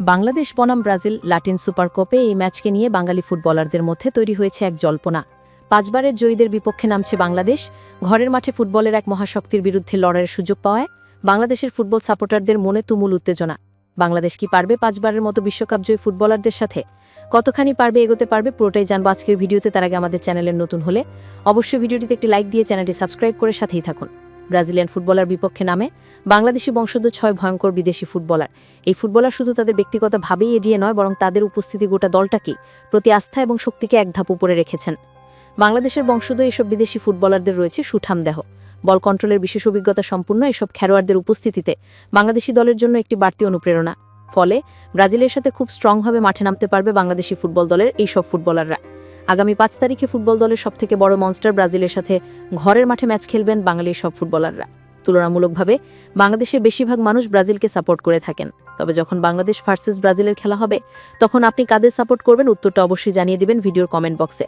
বাংলাদেশ বনাম Brazil Latin super কাপে এই ম্যাচকে নিয়ে বাঙালি ফুটবলারদের মধ্যে তৈরি হয়েছে এক জল্পনা। পাঁচবারের জয়ীদের বিপক্ষে নামছে বাংলাদেশ। ঘরের মাঠে ফুটবলের এক মহাশক্তির বিরুদ্ধে লড়াইয়ের সুযোগ পাওয়ায় বাংলাদেশের ফুটবল সাপোর্টারদের মনে তুমুল উত্তেজনা। বাংলাদেশ কি পারবে পাঁচবারের মতো বিশ্বকাপ জয়ী ফুটবলারদের সাথে? কতখানি পারবে এগোতে পারবে পুরোটাই জানব আজকের ভিডিওতে। তার আগে আমাদের চ্যানেলের নতুন হলে অবশ্যই ভিডিওটিতে একটি লাইক দিয়ে চ্যানেলটি সাবস্ক্রাইব করে সাথেই থাকুন। ব্রাজিলিয়ান ফুটবলার বিপক্ষে নামে। বাংলাদেশি বংশোদ্ভূত ছয় ভয়ঙ্কর বিদেশি ফুটবলার। এই ফুটবলার শুধু তাদের ব্যক্তিগতভাবেই এড়িয়ে নয়, বরং তাদের উপস্থিতি গোটা দলটাকেই প্রতি আস্থা এবং শক্তিকে এক ধাপ উপরে রেখেছেন। বাংলাদেশের বংশোদ্ভূত এসব বিদেশি ফুটবলারদের রয়েছে সুঠাম দেহ। বল কন্ট্রোলের বিশেষ অভিজ্ঞতা সম্পূর্ণ এসব খেলোয়াড়দের উপস্থিতিতে বাংলাদেশি দলের জন্য একটি বাড়তি অনুপ্রেরণা। ফলে ব্রাজিলের সাথে খুব স্ট্রংভাবে মাঠে নামতে পারবে বাংলাদেশি ফুটবল দলের এই সব ফুটবলাররা। আগামী পাঁচ তারিখে ফুটবল দলের সবথেকে বড় মনস্টার ব্রাজিলের সাথে ঘরের মাঠে ম্যাচ খেলবেন বাঙালির সব ফুটবলাররা। তুলনামূলকভাবে বাংলাদেশের বেশিরভাগ মানুষ ব্রাজিলকে সাপোর্ট করে থাকেন। তবে যখন বাংলাদেশ ভার্সেস ব্রাজিলের খেলা হবে, তখন আপনি কাদের সাপোর্ট করবেন উত্তরটা অবশ্যই জানিয়ে দেবেন ভিডিওর কমেন্ট বক্সে